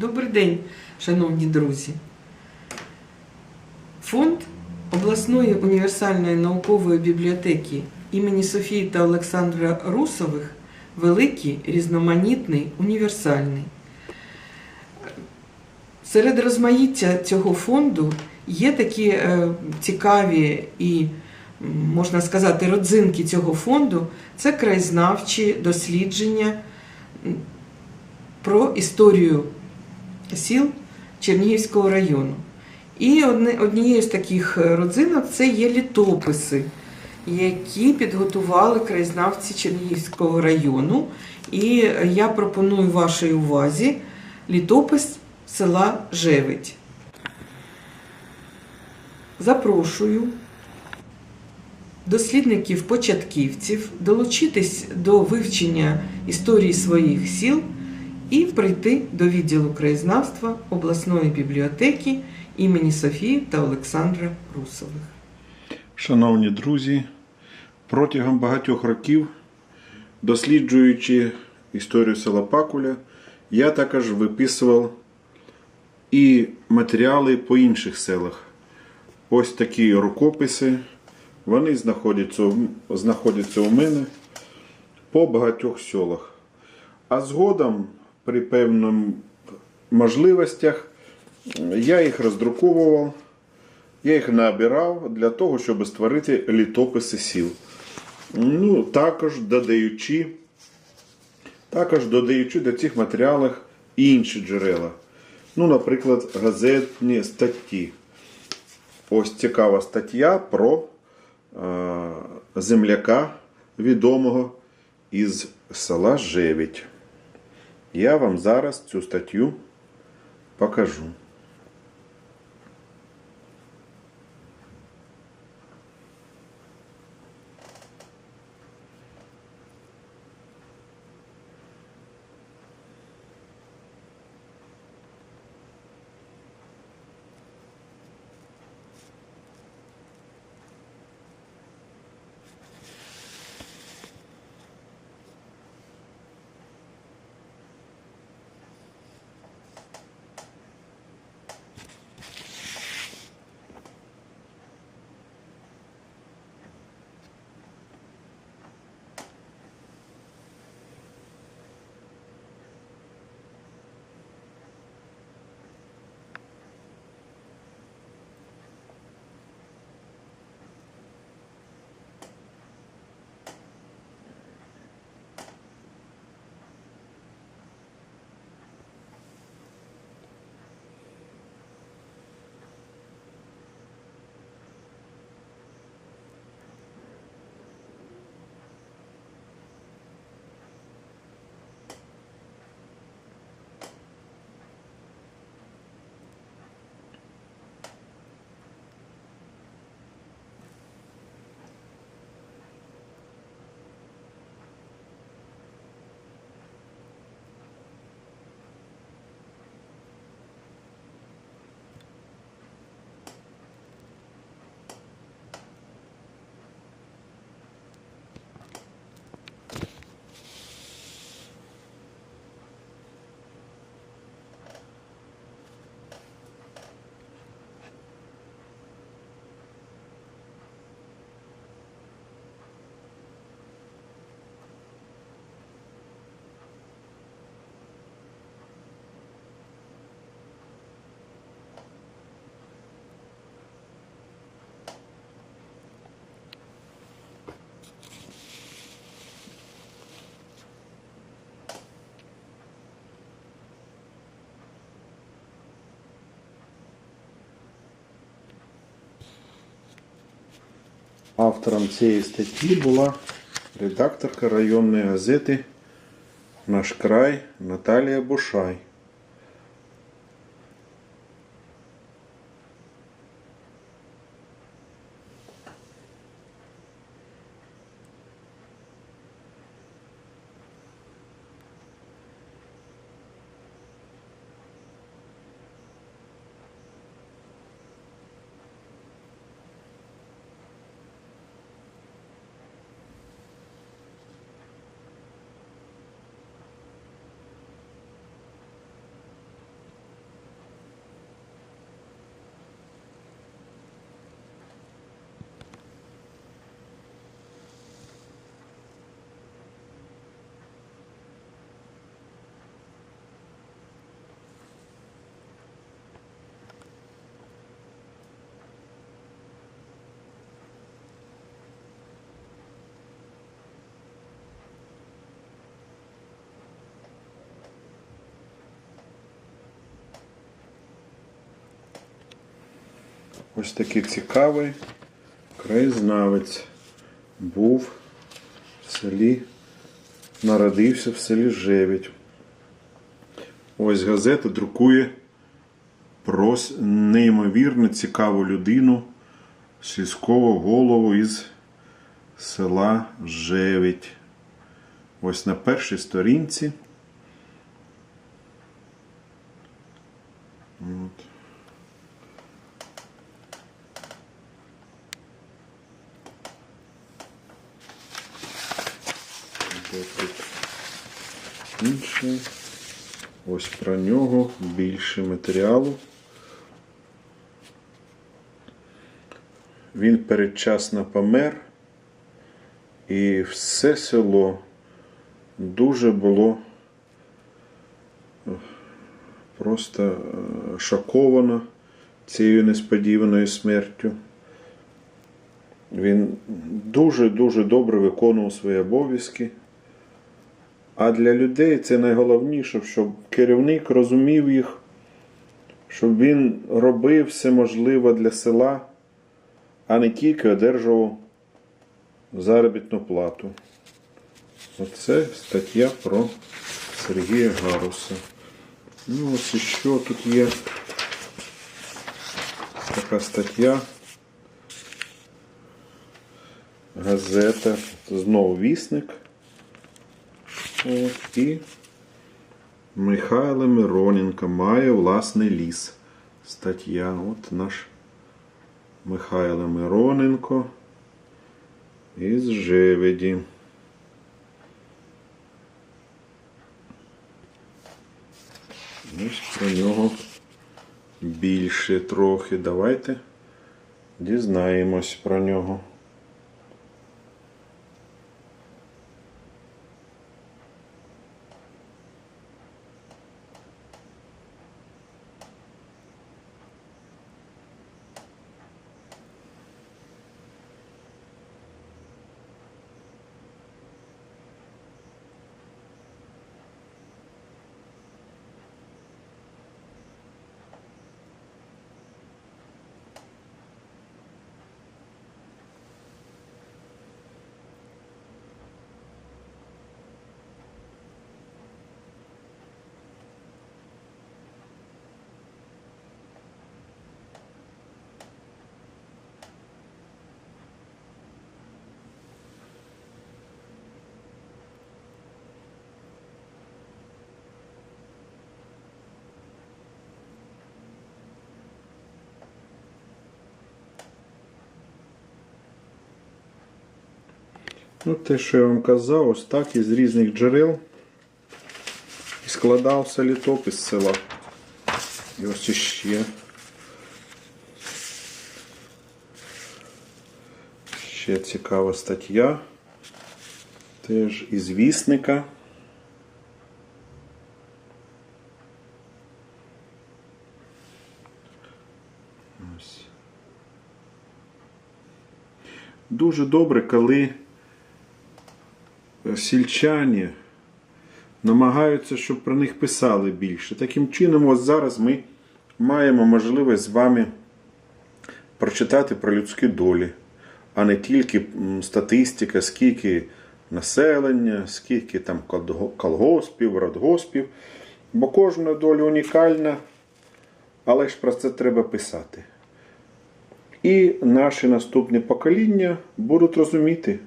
Добрий день, шановні друзі. Фонд обласної універсальної наукової бібліотеки імені Софії та Олександра Русових великий, різноманітний, універсальний. Серед розмаїття цього фонду є такі е, цікаві і, можна сказати, родзинки цього фонду це краєзнавчі дослідження про історію сіл Чернігівського району. І однією з таких е, родзинок це є літописи, які підготували краєзнавці Чернігівського району. І я пропоную вашій увазі літопис села Жевить. Запрошую дослідників-початківців долучитись до вивчення історії своїх сіл і прийти до відділу краєзнавства обласної бібліотеки імені Софії та Олександра Русових. Шановні друзі, протягом багатьох років, досліджуючи історію села Пакуля, я також виписував і матеріали по інших селах. Ось такі рукописи. Вони знаходяться, знаходяться у мене по багатьох селах. А згодом, при певних можливостях, я їх роздруковував. Я їх набирав для того, щоб створити літописи сіл. Ну, також додаючи, також додаючи до цих матеріалів інші джерела. Ну, наприклад, газетні статті. Ось цікава стаття про е, земляка відомого із села Жевідь. Я вам зараз цю статтю покажу. Автором цієї статті була редакторка районної газети Наш край Наталія Бушай. Ось такий цікавий краєзнавець був в селі, народився в селі Жевідь. Ось газета друкує про неймовірно цікаву людину, сільського голову із села Жевідь. Ось на першій сторінці. От. Де тут інше. Ось про нього більше матеріалу. Він передчасно помер, і все село дуже було е, просто е, шоковано цією несподіваною смертю. Він дуже-дуже добре виконував свої обов'язки. А для людей це найголовніше, щоб керівник розумів їх, щоб він робив все можливе для села, а не тільки одержував заробітну плату. Оце стаття про Сергія Гаруса. Ну, ось що тут є така стаття. Газета, знову вісник. От, і Михайло Мироненко має власний ліс. Стаття. От наш Михайло Мироненко із Жеведі. Ось про нього більше трохи. Давайте дізнаємось про нього. Ну, те, що я вам казав, ось так із різних джерел і складався літопис села. І ось іще. Ще цікава стаття. Теж із вісника. Ось. Дуже добре, коли сільчані намагаються, щоб про них писали більше. Таким чином, ось зараз ми маємо можливість з вами прочитати про людські долі, а не тільки статистика, скільки населення, скільки там колгоспів, радгоспів. Бо кожна доля унікальна, але ж про це треба писати. І наші наступні покоління будуть розуміти,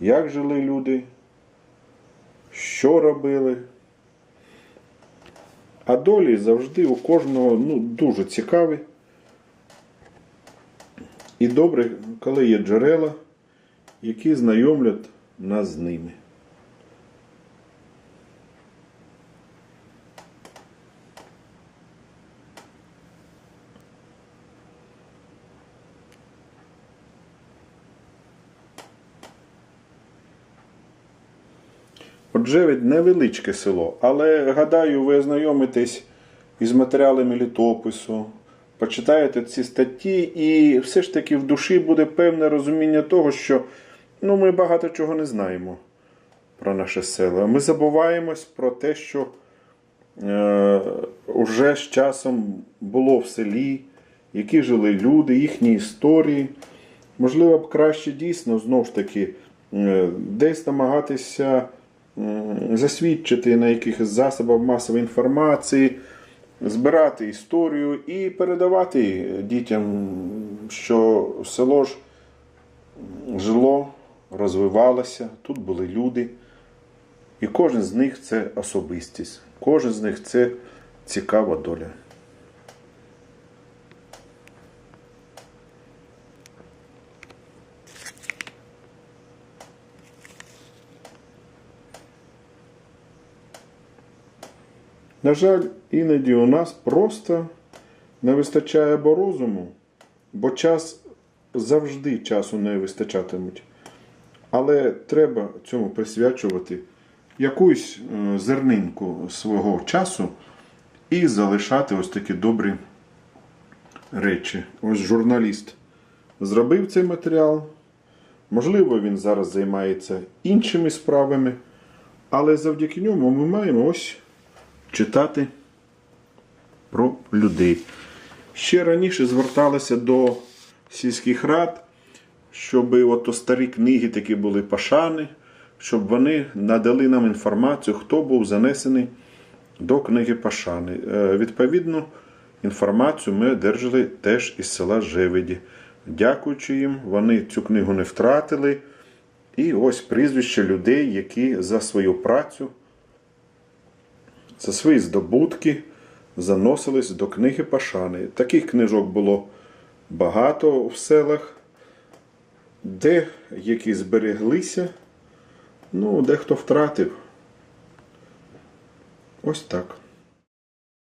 як жили люди, що робили. А долі завжди у кожного ну, дуже цікаві. І добре, коли є джерела, які знайомлять нас з ними. Отже, від невеличке село, але гадаю, ви ознайомитесь із матеріалами літопису, почитаєте ці статті, і все ж таки в душі буде певне розуміння того, що ну, ми багато чого не знаємо про наше село. Ми забуваємось про те, що е, вже з часом було в селі, які жили люди, їхні історії. Можливо, б краще дійсно знову ж таки е, десь намагатися засвідчити на якихось засобах масової інформації, збирати історію і передавати дітям, що село ж жило, розвивалося, тут були люди. І кожен з них це особистість, кожен з них це цікава доля. На жаль, іноді у нас просто не вистачає або розуму, бо час завжди часу не вистачатимуть. Але треба цьому присвячувати якусь е, зернинку свого часу і залишати ось такі добрі речі. Ось журналіст зробив цей матеріал. Можливо, він зараз займається іншими справами, але завдяки ньому ми маємо ось читати про людей. Ще раніше зверталися до сільських рад, щоб ото старі книги такі були пашани, щоб вони надали нам інформацію, хто був занесений до книги Пашани. Е, Відповідно, інформацію ми одержали теж із села Жеведі. Дякуючи їм, вони цю книгу не втратили. І ось прізвища людей, які за свою працю за свої здобутки заносились до книги Пашани. Таких книжок було багато в селах, де які збереглися, ну, дехто втратив. Ось так.